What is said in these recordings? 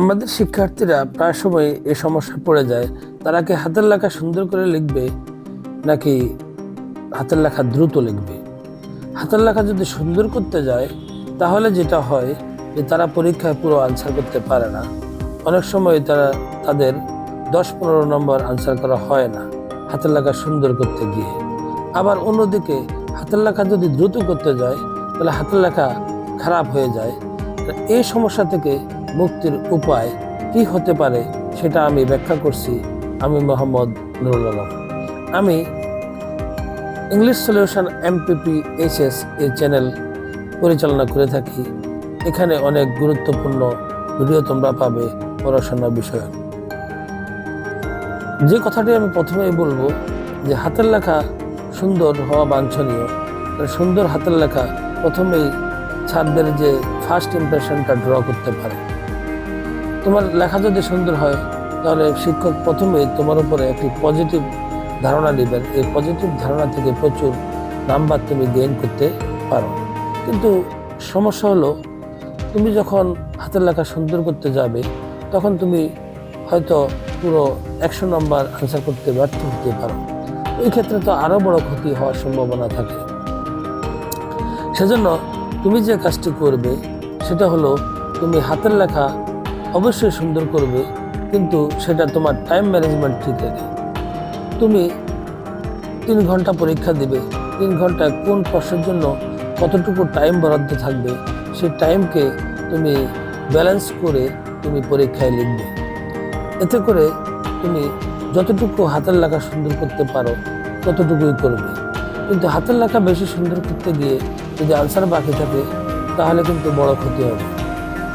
আমাদের শিক্ষার্থীরা প্রায় সময় এ সমস্যায় পড়ে যায়। তারা কি হাতের লেখা সুন্দর করে লিখবে, নাকি হাতের লেখা দ্রুত লিখবে? হাতের লেখা যদি সুন্দর করতে যায়, তাহলে যেটা হয় যে তারা পরীক্ষায় পুরো আনসার করতে পারে না। অনেক সময় তারা, তাদের দশ পনেরো নম্বর আনসার করা হয় না, হাতের লেখা সুন্দর করতে গিয়ে। আবার অন্যদিকে, হাতের লেখা যদি দ্রুত করতে যায়, তাহলে হাতের লেখা খারাপ হয়ে যায়। এই সমস্যা থেকে মুক্তির উপায় কি হতে পারে সেটা আমি ব্যাখ্যা করছি আমি মোহাম্মদ নুরুল আলম। আমি ইংলিশ সলিউশন এমপিপি এইচএস এই চ্যানেল পরিচালনা করে থাকি। এখানে অনেক গুরুত্বপূর্ণ ভিডিও তোমরা পাবে পড়াশোনা বিষয়ক যে কথাটি আমি প্রথমেই বলব যে হাতের লেখা সুন্দর হওয়া বাঞ্ছনীয়। সুন্দর হাতের লেখা প্রথমেই ছাত্রদের যে ফার্স্ট ইমপ্রেশনটা ড্র করতে পারে। তোমার লেখা যদি সুন্দর হয়, তাহলে শিক্ষক প্রথমেই তোমার উপরে একটি পজিটিভ ধারণা নেবেন। এই পজিটিভ ধারণা থেকে প্রচুর নাম্বার তুমি গেইন করতে পারো। কিন্তু সমস্যা হলো, তুমি যখন হাতের লেখা সুন্দর করতে যাবে, তখন তুমি হয়তো পুরো একশো নম্বর আনসার করতে ব্যর্থ হতে পারো। এই ক্ষেত্রে তো আরও বড় ক্ষতি হওয়ার সম্ভাবনা থাকে। সেজন্য তুমি যে কাজটি করবে, সেটা হলো তুমি হাতের লেখা অবশ্যই সুন্দর করবে, কিন্তু সেটা তোমার টাইম ম্যানেজমেন্ট ঠিক রেখে। তুমি তিন ঘণ্টা পরীক্ষা দিবে, তিন ঘণ্টা কোন প্রশ্নের জন্য কতটুকু টাইম বরাদ্দ থাকবে, সেই টাইমকে তুমি ব্যালেন্স করে তুমি পরীক্ষায় লিখবে। এতে করে তুমি যতটুকু হাতের লেখা সুন্দর করতে পারো, ততটুকুই করবে। কিন্তু হাতের লেখা বেশি সুন্দর করতে গিয়ে যদি আনসার বাকি থাকে, তাহলে কিন্তু বড় ক্ষতি হবে।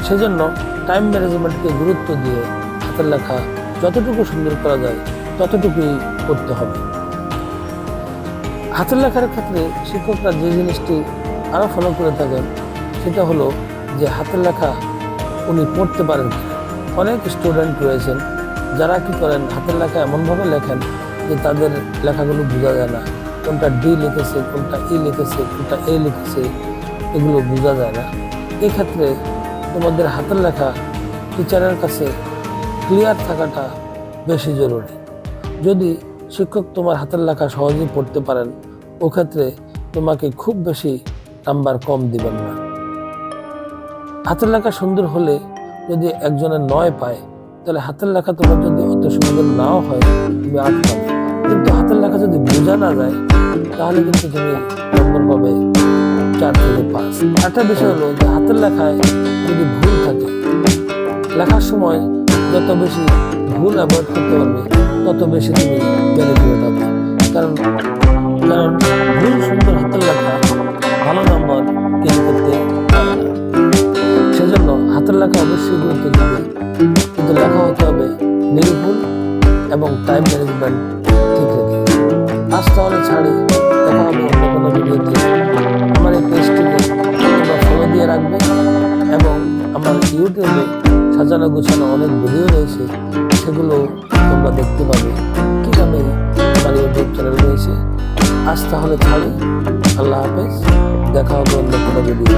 সেজন্য টাইম ম্যানেজমেন্টকে গুরুত্ব দিয়ে হাতের লেখা যতটুকু সুন্দর করা যায়, ততটুকুই করতে হবে। হাতের লেখার ক্ষেত্রে শিক্ষকরা যে জিনিসটি আরও ফলো করে থাকেন, সেটা হলো যে হাতের লেখা উনি পড়তে পারেন অনেক স্টুডেন্ট রয়েছেন, যারা কি করেন, হাতের লেখা এমনভাবে লেখেন যে তাদের লেখাগুলো বোঝা যায় না। কোনটা ডি লিখেছে, কোনটা ই লিখেছে, কোনটা এ লিখেছে, এগুলো বোঝা যায় না। এক্ষেত্রে তোমাদের হাতের লেখা টিচারের কাছে ক্লিয়ার থাকাটা বেশি জরুরি। যদি শিক্ষক তোমার হাতের লেখা সহজেই পড়তে পারেন, ওক্ষেত্রে তোমাকে খুব বেশি নাম্বার কম দিবেন না। হাতের লেখা সুন্দর হলে যদি একজনের নয় পায়, তাহলে হাতের লেখা তোমার যদি অত সুন্দর নাও হয়, তুমি আট পাবে। কিন্তু হাতের লেখা যদি বোঝা না যায়, তাহলে কিন্তু তুমি নম্বর পাবে চার থেকে পাঁচ। একটা বিষয় হলো যে হাতের লেখায় যদি ভুল থাকে, লেখার সময় যত বেশি ভুল অ্যাভয়েড করতে পারবে, তত বেশি তুমি বেনিফিট হবে কারণ কারণ ভুল সুন্দর হাতের লেখা ভালো নম্বর গেন করতে সেজন্য হাতের লেখা অবশ্যই গুরুত্ব দিবে। কিন্তু লেখা হতে হবে নির্ভুল এবং টাইম ম্যানেজমেন্ট ঠিক রেখে। আজ তাহলে ছাড়ি, দেখা হবে অন্য কোনো ভিডিওতে আমার ইউটিউবে সাজানো গুছানো অনেক ভিডিও রয়েছে, সেগুলো তোমরা দেখতে পাবে। কীভাবে আমার ইউটিউব চ্যানেল রয়েছে। আজ তাহলে ছাড়ি আল্লাহ হাফেজ, দেখা হবে অন্য কোনো ভিডিও